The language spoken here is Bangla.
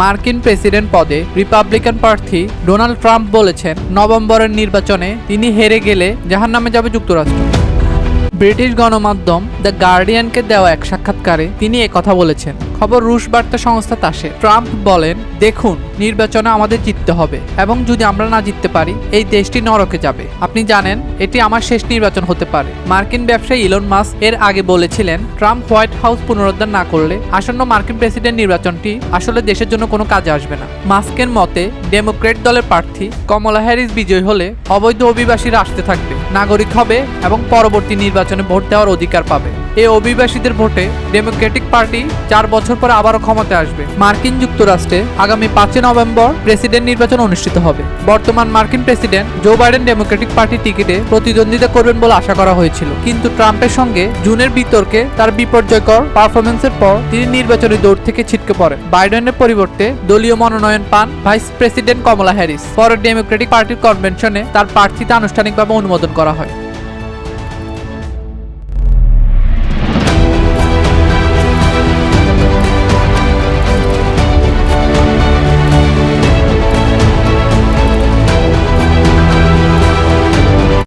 মার্কিন প্রেসিডেন্ট পদে রিপাবলিকান প্রার্থী ডোনাল্ড ট্রাম্প বলেছেন, নভেম্বরের নির্বাচনে তিনি হেরে গেলে জাহান্নামে যাবে যুক্তরাষ্ট্র। ব্রিটিশ গণমাধ্যম দ্য গার্ডিয়ানকে দেওয়া এক সাক্ষাৎকারে তিনি কথা বলেছেন। খবর রুশ বার্তা সংস্থা তাসে। ট্রাম্প বলেন, দেখুন, নির্বাচনে আমাদের জিততে হবে এবং যদি আমরা না জিততে পারি, এই দেশটি নরকে যাবে। আপনি জানেন, এটি আমার শেষ নির্বাচন হতে পারে। মার্কিন ব্যবসায়ী ইলন মাস্ক এর আগে বলেছিলেন, ট্রাম্প হোয়াইট হাউস পুনরুদ্ধার না করলে আসন্ন মার্কিন প্রেসিডেন্ট নির্বাচনটি আসলে দেশের জন্য কোনো কাজে আসবে না। মাস্কের মতে ডেমোক্রেট দলের প্রার্থী কমলা হ্যারিস বিজয়ী হলে অবৈধ অভিবাসীরা আসতে থাকবে। নাগরিক হবে এবং পরবর্তী নির্বাচনে ভোট দেওয়ার অধিকার পাবে। এই অভিবাসীদের ভোটে ডেমোক্রেটিক পার্টি চার বছর পর আবারও ক্ষমতায় আসবে। মার্কিন যুক্তরাষ্ট্রে আগামী পাঁচই নভেম্বর প্রেসিডেন্ট নির্বাচন অনুষ্ঠিত হবে। বর্তমান মার্কিন প্রেসিডেন্ট জো বাইডেন ডেমোক্রেটিক পার্টির টিকিটে প্রতিদ্বন্দ্বিতা করবেন বলে আশা করা হয়েছিল। কিন্তু ট্রাম্পের সঙ্গে জুনের বিতর্কে তার বিপর্যয়কর পারফরমেন্সের পর তিনি নির্বাচনী দৌড় থেকে ছিটকে পড়েন। বাইডেনের পরিবর্তে দলীয় মনোনয়ন পান ভাইস প্রেসিডেন্ট কমলা হ্যারিস। পরে ডেমোক্রেটিক পার্টির কনভেনশনে তার প্রার্থিতা আনুষ্ঠানিকভাবে অনুমোদন করা হয়।